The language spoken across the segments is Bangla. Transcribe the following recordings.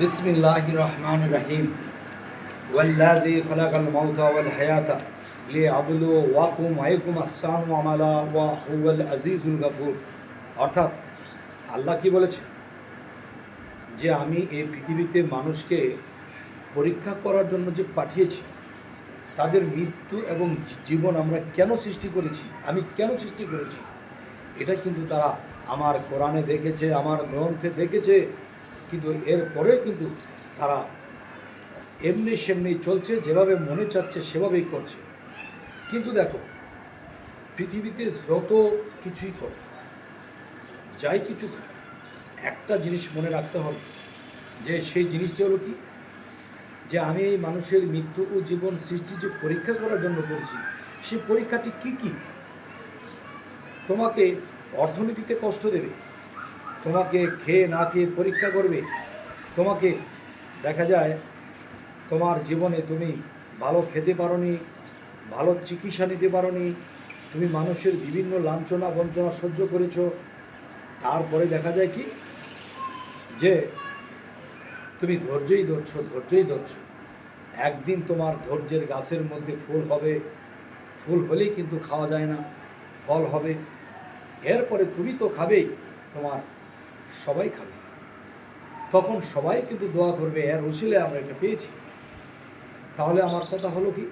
বিসমিল্লাহ রহমান রাহিম ওয়াল্লাজি খলাকাল মাউতা ওয়াল হায়াতা লি আবুলু ওয়াকুম আইকুম আসান আমালা ওয়া হুয়াল আজিজুল গাফুর। অর্থাৎ আল্লাহ কি বলেছে? যে আমি এই পৃথিবীতে মানুষকে পরীক্ষা করার জন্য যে পাঠিয়েছি, তাদের মৃত্যু এবং জীবন আমরা কেন সৃষ্টি করেছি, আমি কেন সৃষ্টি করেছি, এটা কিন্তু তারা আমার কোরআনে দেখেছে, আমার গ্রন্থে দেখেছে। কিন্তু এরপরে কিন্তু তারা এমনি সেমনি চলছে, যেভাবে মনে চাচ্ছে সেভাবেই করছে। কিন্তু দেখো, পৃথিবীতে যত কিছুই করো, যাই কিছু একটা জিনিস মনে রাখতে হবে, যে সেই জিনিসটা হলো কি? যে আমি এই মানুষের মৃত্যু ও জীবন সৃষ্টি যে পরীক্ষা করার জন্য করেছি সেই পরীক্ষাটি কি কি? তোমাকে অর্থনীতিতে কষ্ট দেবে তোমাকে খেয়ে না খেয়ে পরীক্ষা করবে। তোমাকে দেখা যায়, তোমার জীবনে তুমি ভালো খেতে পারোনি, ভালো চিকিৎসা নিতে পারোনি, তুমি মানুষের বিভিন্ন লাঞ্ছনা বঞ্চনা সহ্য করেছ। তারপরে দেখা যায় কি? যে তুমি ধৈর্যই ধরছো ধৈর্যই ধরছো। একদিন তোমার ধৈর্যের গাছের মধ্যে ফুল হবে। ফুল হলেই কিন্তু খাওয়া যায় না, ফল হবে। এরপরে তুমি তো খাবেই তোমার সবাই খাবে। তখন সবাই কিন্তু দোয়া করবে এর উচিলে আমরা এটা পেয়েছি। তাহলে আমার কথা হলো কি?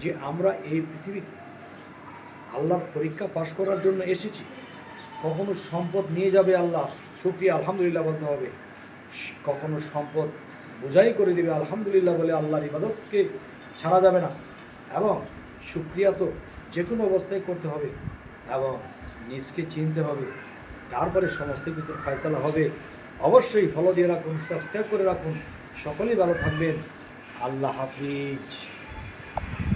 যে আমরা এই পৃথিবীতে আল্লাহর পরীক্ষা পাশ করার জন্য এসেছি। কখনো সম্পদ নিয়ে যাবে আল্লাহ, শুক্রিয়া, আলহামদুলিল্লাহ বলতে হবে। কখনো সম্পদ বোঝাই করে দেবে, আলহামদুলিল্লাহ বলে আল্লাহর ইবাদতকে ছাড়া যাবে না। এবং শুক্রিয়া তো যে কোনো অবস্থায় করতে হবে এবং নিজকে চিনতে হবে। তারপরে সমস্ত কিছু ফয়সলা হবে। অবশ্যই ফলো দিয়ে রাখুন সাবস্ক্রাইব করে রাখুন। সকলেই ভালো থাকবেন। আল্লাহ হাফিজ।